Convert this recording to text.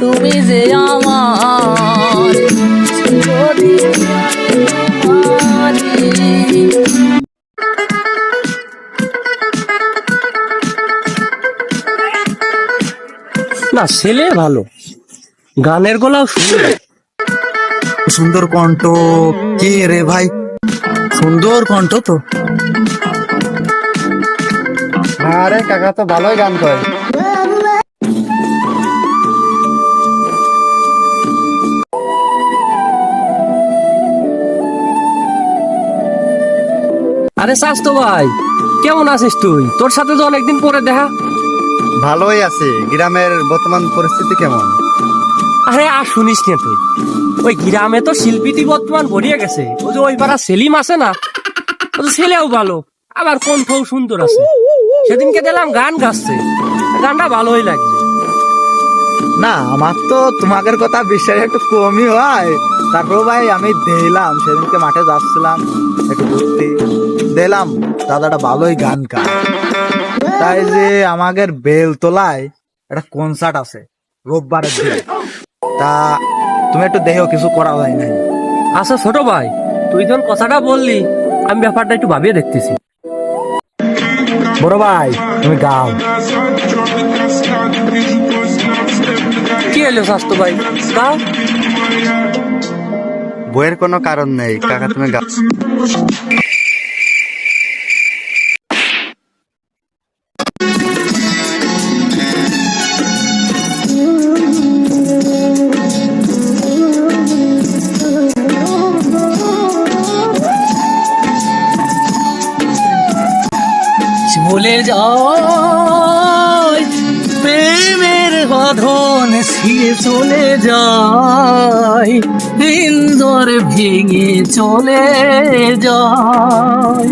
তুমি যে আমার। না ছেলে ভালো। গানের গলাও সুন্দর। সুন্দর কণ্ঠ কে রে ভাই? সুন্দর কণ্ঠ তো। আরে কাকা তো ভালোই গান করে। আরে স্বাস্থ্য ভাই কেমন আছিস তুই? তোর সাথে তো অনেকদিন পরে দেখা। ভালোই আছে। গ্রামের বর্তমান পরিস্থিতি কেমন? আরে আর শুনিস না তুই। ওই গ্রামে তো শিল্পীটি বর্তমান ভরিয়ে গেছে। ওই যে ওই পাড়া সেলিম আছে না ও তো ছেলেও ভালো আবার কণ্ঠও সুন্দর আছে। সেদিনকে দিলাম গান গাচ্ছে। গানটা ভালোই লাগছে না আমার তো তোমাদের কথা বিশ্বাস একটু কমই হয়। তারপর ভাই আমি দিলাম সেদিনকে মাঠে যাচ্ছিলাম একটু ঘুরতে। দিলাম দাদাটা ভালোই গান গায়। তাই যে আমাদের বেলতলায় একটা কনসার্ট আছে রোববারের দিন। তা তুমি একটু দেখো কিছু করা যায় নাই। আচ্ছা ছোট ভাই তুই যখন কথাটা বললি আমি ব্যাপারটা একটু ভাবিয়ে দেখতেছি। বড় ভাই তুমি গাও। কি হলো স্বাস্থ্য ভাই? গাও। বইয়ের কোনো কারণ নেই কাকা তুমি গাও। চলে যায় প্রেমের বাঁধন ছিঁড়ে চলে যায় ইন্দর ভেঙে চলে যায়।